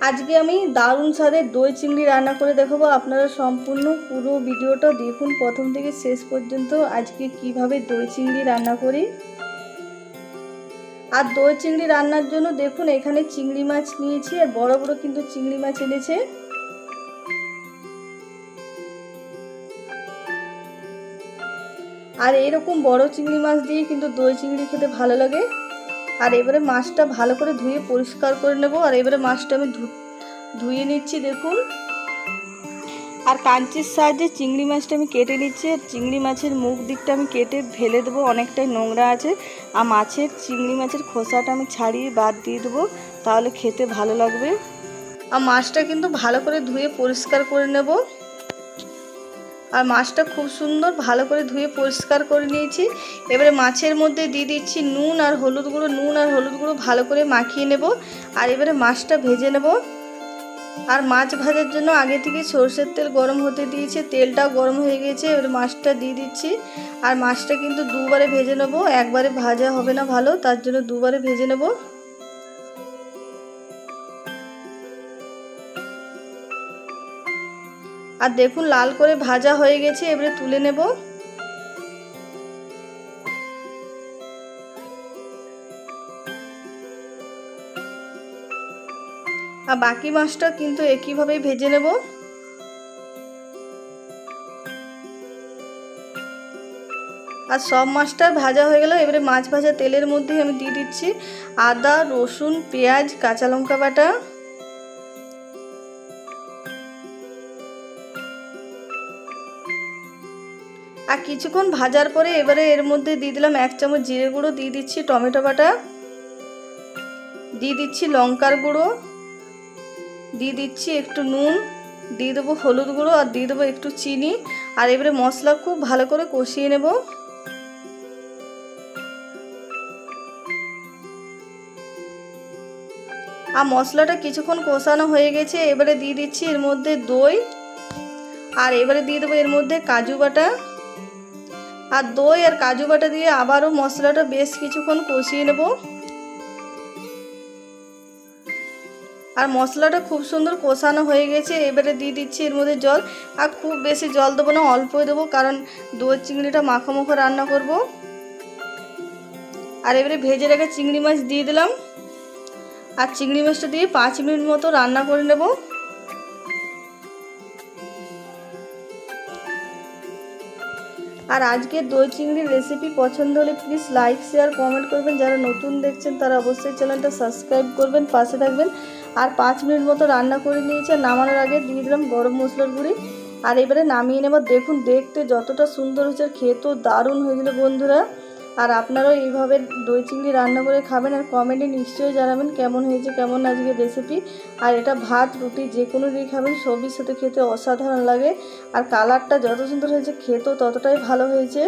আজকে আমি দারুণ স্বাদের দই চিংড়ি রান্না করে দেখাবো। আপনারা সম্পূর্ণ পুরো ভিডিওটা দেখুন প্রথম থেকে শেষ পর্যন্ত আজকে কীভাবে দই চিংড়ি রান্না করি। আর দই চিংড়ি রান্নার জন্য দেখুন এখানে চিংড়ি মাছ নিয়েছি আর বড় বড় কিন্তু চিংড়ি মাছ এনেছে। আর এরকম বড় চিংড়ি মাছ দিয়ে কিন্তু দই চিংড়ি খেতে ভালো লাগে। আর এবারে মাছটা ভালো করে ধুয়ে পরিষ্কার করে নেব। আর এবারে মাছটা আমি ধুয়ে নিচ্ছি, দেখুন। আর কাঞ্চির সাহায্যে চিংড়ি মাছটা আমি কেটে নিচ্ছি। আর চিংড়ি মাছের মুখ দিকটা আমি কেটে ফেলে দেবো, অনেকটাই নোংরা আছে। আর মাছের চিংড়ি মাছের খোসাটা আমি ছাড়িয়ে বাদ দিয়ে দেবো, তাহলে খেতে ভালো লাগবে। আর মাছটা কিন্তু ভালো করে ধুয়ে পরিষ্কার করে নেব। আর মাছটা খুব সুন্দর ভালো করে ধুয়ে পরিষ্কার করে নিয়েছি। এবারে মাছের মধ্যে দিয়ে দিচ্ছি নুন আর হলুদ গুঁড়ো, নুন আর হলুদ গুঁড়ো ভালো করে মাখিয়ে নেব। আর এবারে মাছটা ভেজে নেব। আর মাছ ভাজার জন্য আগে থেকে সর্ষের তেল গরম হতে দিয়েছে, তেলটাও গরম হয়ে গেছে। এবারে মাছটা দিয়ে দিচ্ছি। আর মাছটা কিন্তু দুবারে ভেজে নেব। একবারে ভাজা হবে না ভালো, তার জন্য দুবারে ভেজে নেব। আর দেখুন, লাল করে ভাজা হয়ে গেছে, এবারে তুলে নেব। আর বাকি মাছটা কিন্তু একইভাবেই ভেজে নেব। আর সব মাছটা ভাজা হয়ে গেল এবারে মাছ ভাজা তেলের মধ্যেই আমি দিয়ে দিচ্ছি আদা, রসুন, পেঁয়াজ, কাঁচা লঙ্কা বাটা। আর কিছুক্ষণ ভাজার পরে এবারে এর মধ্যে দিয়ে দিলাম এক চামচ জিরে গুঁড়ো, দিয়ে দিচ্ছি টমেটো বাটা, দিয়ে দিচ্ছি লঙ্কার গুঁড়ো, দিয়ে দিচ্ছি একটু নুন, দিয়ে দেবো হলুদ গুঁড়ো আর দিয়ে দেবো একটু চিনি। আর এবারে মশলা খুব ভালো করে কষিয়ে নেব। আর মশলাটা কিছুক্ষণ কষানো হয়ে গেছে, এবারে দিয়ে দিচ্ছি এর মধ্যে দই, আর এবারে দিয়ে দেবো এর মধ্যে কাজু বাটা। আর দই আর কাজু বাটা দিয়ে আবারও মশলাটা বেশ কিছুক্ষণ কষিয়ে নেব। আর মশলাটা খুব সুন্দর কষানো হয়ে গেছে, এবারে দিয়ে দিচ্ছি এর মধ্যে জল। আর খুব বেশি জল দেবো না, অল্পই দেবো, কারণ দই চিংড়িটা মাখো মাখো রান্না করব। আর এবারে ভেজে রেখে চিংড়ি মাছ দিয়ে দিলাম। আর চিংড়ি মাছটা দিয়ে পাঁচ মিনিট মতো রান্না করে নেব। আর আজকে দই চিংড়ির রেসিপি পছন্দ হলে প্লিজ লাইক শেয়ার কমেন্ট করবেন। যারা নতুন দেখছেন, তারা অবশ্যই চ্যানেলটা সাবস্ক্রাইব করবেন, পাশে থাকবেন। আর পাঁচ মিনিট মতো রান্না করে নিয়েছে নামানোর আগে দিয়ে দিলাম গরম মশলার গুঁড়ি। আর এবারে নামিয়ে নেবার দেখুন, দেখতে যতটা সুন্দর হয়েছে, খেতেও দারুণ হয়েছিল বন্ধুরা। আর আপনারাও এইভাবে দই চিংড়ি রান্না করে খাবেন আর কমেন্টে নিশ্চয়ই জানাবেন কেমন হয়েছে, কেমন আজকে রেসিপি আর এটা ভাত, রুটি, যে কোনো দিয়ে খাবেন, সবজির সাথে খেতে অসাধারণ লাগে। আর কালারটা যত সুন্দর হয়েছে, খেতেও ততটাই ভালো হয়েছে।